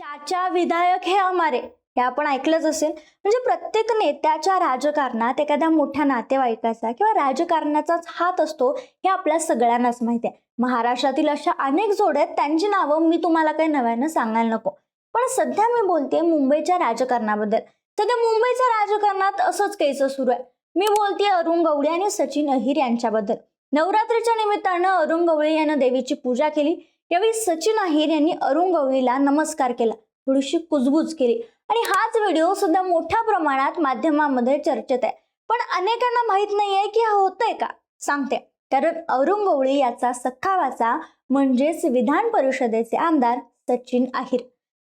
चाचा विधायक हे हमारे हे आपण ऐकलंच असेल. म्हणजे प्रत्येक नेत्याच्या राजकारणात एखाद्या मोठ्या नातेवाईकाचा किंवा राजकारणाचाच हात असतो हे आपल्या सगळ्यांनाच माहिती आहे. महाराष्ट्रातील अशा अनेक जोड्या आहेत त्यांची नावं मी तुम्हाला काही नव्यानं सांगायला नको. पण सध्या मी बोलते मुंबईच्या राजकारणाबद्दल. सध्या मुंबईच्या राजकारणात असंच केस सुरू आहे. मी बोलते अरुण गवडे आणि सचिन अहिर यांच्याबद्दल. नवरात्रीच्या निमित्तानं अरुण गवळी यानं देवीची पूजा केली. यावेळी सचिन अहिर यांनी अरुण गवळीला नमस्कार केला. थोडीशी कुजबूज केली. आणि हाच व्हिडिओ सुद्धा मोठ्या प्रमाणात माध्यमामध्ये चर्चेत आहे. पण अनेकांना माहीत नाहीये की हा होतंय का? सांगते. कारण अरुण गवळी याचा सखावाचा म्हणजेच विधान परिषदेचे आमदार सचिन अहिर.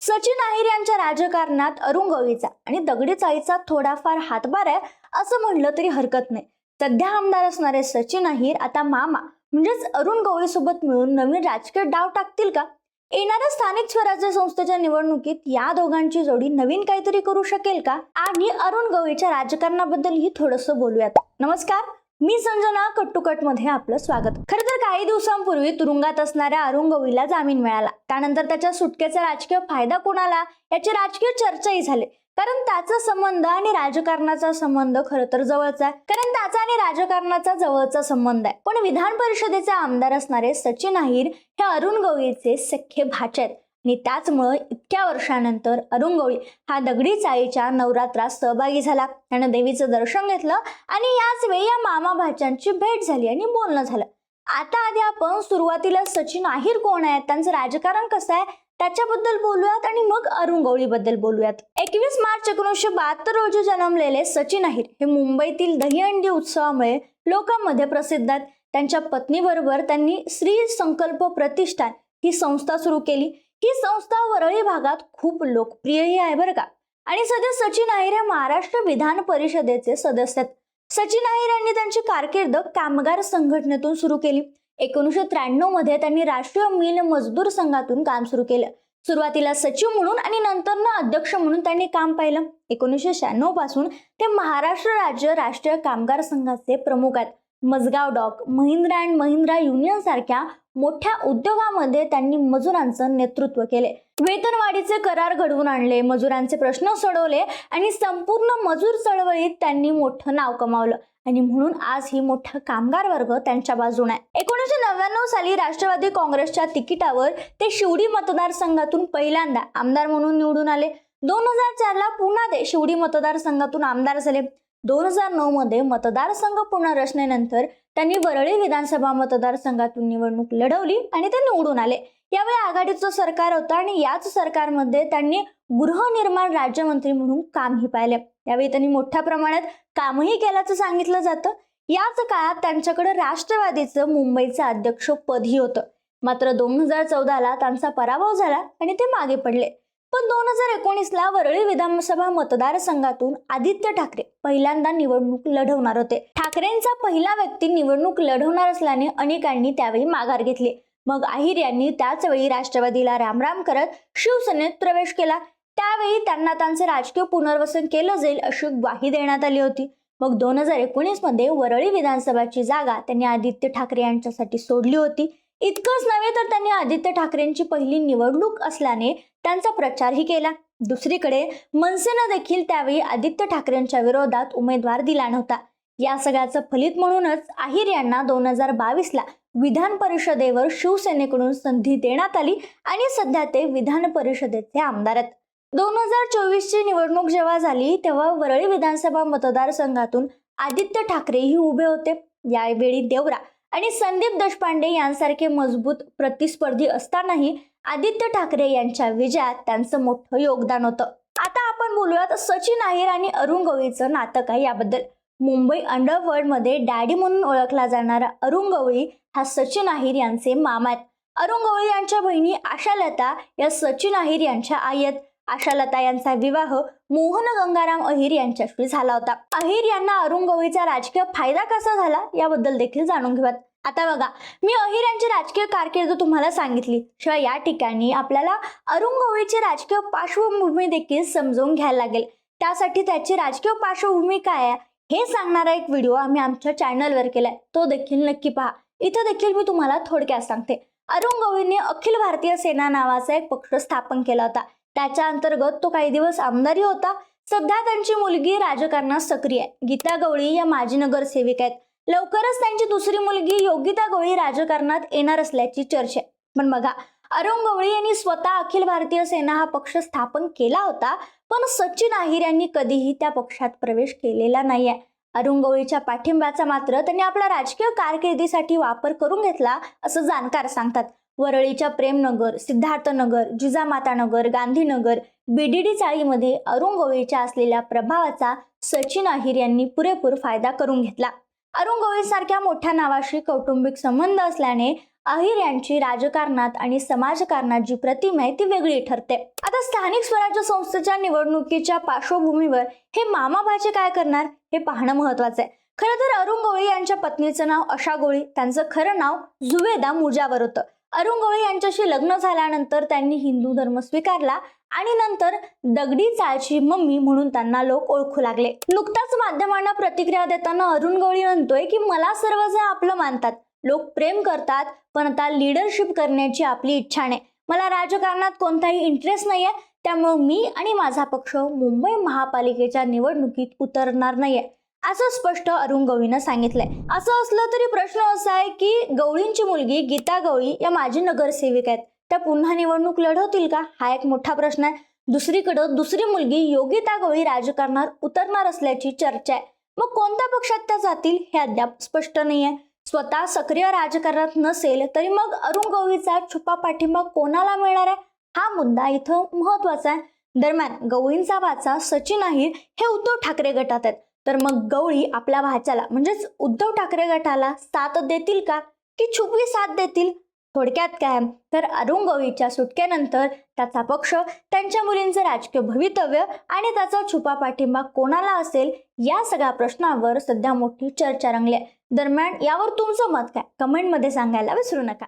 सचिन अहिर यांच्या राजकारणात अरुण गवळीचा आणि दगडी चाळीचा थोडाफार हातभार आहे असं म्हणलं तरी हरकत नाही. सध्या आमदार असणारे सचिन अहिर आता मामा म्हणजेच अरुण गवळीसोबत मिळून नवीन राजकीय डाव टाकतील का? येणाऱ्या स्थानिक स्वराज्य संस्थेच्या निवडणुकीत या दोघांची जोडी नवीन काहीतरी करू शकेल का? आणि अरुण गवळीच्या राजकारणाबद्दलही थोडंसं बोलूयात. नमस्कार मी संजना कट्टुकटमध्ये आपलं स्वागत. खरं तर काही दिवसांपूर्वी तुरुंगात असणाऱ्या अरुण गवळीला जामीन मिळाला. त्यानंतर त्याच्या सुटकेचा राजकीय फायदा कोणाला? याची राजकीय चर्चाही झाली. कारण त्याचा संबंध आणि राजकारणाचा संबंध खरं तर जवळचा आहे. कारण त्याचा आणि राजकारणाचा जवळचा संबंध आहे. पण विधान परिषदेचे आमदार असणारे सचिन अहिर हे अरुण गवळीचे सख्खे भाचे आहेत. आणि त्याचमुळं इतक्या वर्षानंतर अरुण गवळी हा दगडी चाळीच्या नवरात्रात सहभागी झाला. त्यानं देवीचं दर्शन घेतलं आणि याच वेळी या मामा भाच्यांची भेट झाली आणि बोलणं झालं. आता आधी आपण सुरुवातीला सचिन अहिर कोण आहेत? त्यांचं राजकारण कसं आहे? त्याच्याबद्दल बोलूयात आणि मग अरुण गवळीबद्दल बोलूयात. एकवीस मार्च एकोणीसशे बहात्तर रोजी जन्मलेले सचिन अहिर हे मुंबईतील दहीहंडी उत्सवामुळे लोकांमध्ये प्रसिद्ध आहेत. त्यांच्या पत्नीबरोबर त्यांनी श्री संकल्प प्रतिष्ठान ही संस्था सुरू केली. ही संस्था वरळी भागात खूप लोकप्रियही आहे बरं का. आणि सध्या सचिन अहिर हे महाराष्ट्र विधान परिषदेचे सदस्य आहेत. सचिन अहिर यांनी त्यांची कारकीर्द कामगार संघटनेतून सुरू केली. एकोणीसशे त्र्याण्णवमध्ये त्यांनी राष्ट्रीय मिल मजदूर संघातून काम सुरू केलं. सुरुवातीला सचिव म्हणून आणि नंतर ना अध्यक्ष म्हणून त्यांनी काम पाहिलं. एकोणीसशे शहाण्णवपासून ते महाराष्ट्र राज्य राष्ट्रीय कामगार संघाचे प्रमुख आहेत. Mazagon dock Mahindra and Mahindra union सारख्या मोठ्या उद्योगामध्ये त्यांनी मजुरांचं नेतृत्व केले. वेतनवाढीचे करार घडवून आणले मजुरांचे प्रश्न सोडवले आणि संपूर्ण मजूर चळवळीत त्यांनी मोठं नाव कमावलं. आणि म्हणून आज ही मोठा कामगार वर्ग त्यांच्या बाजूने आहे. एकोणीसशे नव्याण्णव साली राष्ट्रवादी काँग्रेसच्या तिकिटावर ते शिवडी मतदारसंघातून पहिल्यांदा आमदार म्हणून निवडून आले. दोन हजार चारला पुन्हा ते शिवडी मतदारसंघातून आमदार झाले. दोन हजार नऊ मध्ये मतदारसंघ पुनर्रचनेनंतर त्यांनी वरळी विधानसभा मतदारसंघातून निवडणूक लढवली आणि ते निवडून आले. यावेळी आघाडीचं सरकार होतं आणि याच सरकारमध्ये त्यांनी गृहनिर्माण राज्यमंत्री म्हणून कामही पाहिले. यावेळी त्यांनी मोठ्या प्रमाणात कामही केल्याचं सांगितलं जातं. याच काळात त्यांच्याकडे राष्ट्रवादीचं मुंबईचं अध्यक्षपदही होतं. मात्र दोन हजार चौदाला त्यांचा पराभव झाला आणि ते मागे पडले. पण दोन हजार एकोणीसला वरळी विधानसभा मतदारसंघातून आदित्य ठाकरे पहिल्यांदा निवडणूक लढवणार होते. ठाकरेंचा पहिला व्यक्ती निवडणूक लढवणार असल्याने अनेकांनी त्यावेळी माघार घेतली. मग अहिर यांनी त्याच वेळी राष्ट्रवादीला रामराम करत शिवसेनेत प्रवेश केला. त्यावेळी त्यांना त्यांचे राजकीय पुनर्वसन केलं जाईल अशी ग्वाही देण्यात आली होती. मग दोन हजार एकोणीसमध्ये वरळी विधानसभाची जागा त्यांनी आदित्य ठाकरे यांच्यासाठी सोडली होती. इतकंच नव्हे तर त्यांनी आदित्य ठाकरेंची पहिली निवडणूक असल्याने त्यांचा प्रचारही केला. दुसरीकडे मनसेनं देखील त्यावेळी आदित्य ठाकरेंच्या विरोधात उमेदवार दिला नव्हता. या सगळ्याचं फलित म्हणूनच अहिर यांना दोन हजार बावीसला विधान परिषदेवर शिवसेनेकडून संधी देण्यात आली आणि सध्या ते विधान परिषदेचे आमदार आहेत. दोन हजार चोवीसची निवडणूक जेव्हा झाली तेव्हा वरळी विधानसभा मतदारसंघातून आदित्य ठाकरेही उभे होते. यावेळी देवरा आणि संदीप देशपांडे यांसारखे मजबूत प्रतिस्पर्धी असतानाही आदित्य ठाकरे यांच्या विजयात त्यांचं मोठं योगदान होतं. आता आपण बोलूयात सचिन अहिर आणि अरुण गवळीचं नातं काय याबद्दल. मुंबई अंडरवर्ल्डमध्ये डॅडी म्हणून ओळखला जाणारा अरुण गवळी हा सचिन अहिर यांचे मामा आहेत. अरुण गवळी यांच्या बहिणी आशालता या सचिन अहिर यांच्या आई आहेत. आशालता यांचा विवाह मोहन गंगाराम अहिर यांच्याशी झाला होता. अहिर यांना अरुण गवळीचा राजकीय फायदा कसा झाला याबद्दल देखील जाणून घेऊयात. आता बघा मी अहिर यांची राजकीय कारकीर्द तुम्हाला सांगितली. शिवाय या ठिकाणी आपल्याला अरुण गवळीची राजकीय पार्श्वभूमी देखील समजून घ्यायला लागेल. त्यासाठी त्याची राजकीय पार्श्वभूमी काय आहे हे सांगणारा एक व्हिडिओ आम्ही आमच्या चॅनलवर केलाय. तो देखील नक्की पहा. इथं देखील मी तुम्हाला थोडक्यात सांगते. अरुण गवळींनी अखिल भारतीय सेना नावाचा एक पक्ष स्थापन केला होता. त्याच्या अंतर्गत तो काही दिवस आमदारी होता. सध्या त्यांची मुलगी राजकारणात सक्रिय आहे. गीता गवळी या माजी नगरसेविका आहेत. लवकरच त्यांची दुसरी मुलगी योगिता गवळी राजकारणात येणार असल्याची चर्चा आहे. पण बघा अरुण गवळी यांनी स्वतः अखिल भारतीय सेना हा पक्ष स्थापन केला होता पण सचिन अहिर यांनी कधीही त्या पक्षात प्रवेश केलेला नाहीये अरुण गवळीच्या पाठिंब्याचा मात्र त्यांनी आपल्या राजकीय कारकिर्दीसाठी वापर करून घेतला असं जाणकार सांगतात. वरळीच्या प्रेमनगर सिद्धार्थनगर जिजामातानगर गांधीनगर बीडीडी चाळीमध्ये अरुण गवळीच्या असलेल्या प्रभावाचा सचिन अहिर यांनी पुरेपूर फायदा करून घेतला. अरुण गवळी सारख्या मोठ्या नावाशी कौटुंबिक संबंध असल्याने अहिर यांची राजकारणात आणि समाजकारणात जी प्रतिमा आहे ती वेगळी ठरते. आता स्थानिक स्वराज्य संस्थेच्या निवडणुकीच्या पार्श्वभूमीवर हे मामा भाचे काय करणार हे पाहणं महत्वाचं आहे. खरं तर अरुण गवळी यांच्या पत्नीचं नाव अशा गोळी त्यांचं खरं नाव जुवेदा मुजावर होतं. अरुण गवळी यांच्याशी लग्न झाल्यानंतर त्यांनी हिंदू धर्म स्वीकारला आणि नंतर दगडी चाळची मम्मी म्हणून त्यांना लोक ओळखू लागले. नुकताच माध्यमांना प्रतिक्रिया देताना अरुण गवळी म्हणतोय की मला सर्वजण आपलं मानतात. लोक प्रेम करतात पण आता लिडरशिप करण्याची आपली इच्छा नाही. मला राजकारणात कोणताही इंटरेस्ट नाहीये त्यामुळे मी आणि माझा पक्ष मुंबई महापालिकेच्या निवडणुकीत उतरणार नाहीये. असं स्पष्ट अरुण गवळीनं सांगितलंय. असं असलं तरी प्रश्न असा आहे की गवळींची मुलगी गीता गवळी या माजी नगरसेविका आहेत. त्या पुन्हा निवडणूक लढवतील का? हा एक मोठा प्रश्न आहे. दुसरीकडं दुसरी मुलगी योगिता गवळी राजकारणात उतरणार असल्याची चर्चा आहे. मग कोणत्या पक्षात त्या जातील हे अद्याप स्पष्ट नाही आहे स्वतः सक्रिय राजकारणात नसेल तरी मग अरुण गवळीचा छुपा पाठिंबा कोणाला मिळणार आहे? हा मुद्दा इथं महत्त्वाचा आहे. दरम्यान गवळींचा वाचा सचिन अहिर हे उद्धव ठाकरे गटात आहेत. तर मग गवळी आपल्या भाच्याला म्हणजेच उद्धव ठाकरे गटाला साथ देतील का? की छुपवी साथ देतील? थोडक्यात काय? तर अरुण गवळीच्या सुटकेनंतर त्याचा पक्ष त्यांच्या मुलींचं राजकीय भवितव्य आणि त्याचा छुपा पाठिंबा कोणाला असेल? या सगळ्या प्रश्नावर सध्या मोठी चर्चा रंगली आहे. दरम्यान यावर तुमचं मत काय? कमेंटमध्ये सांगायला विसरू नका.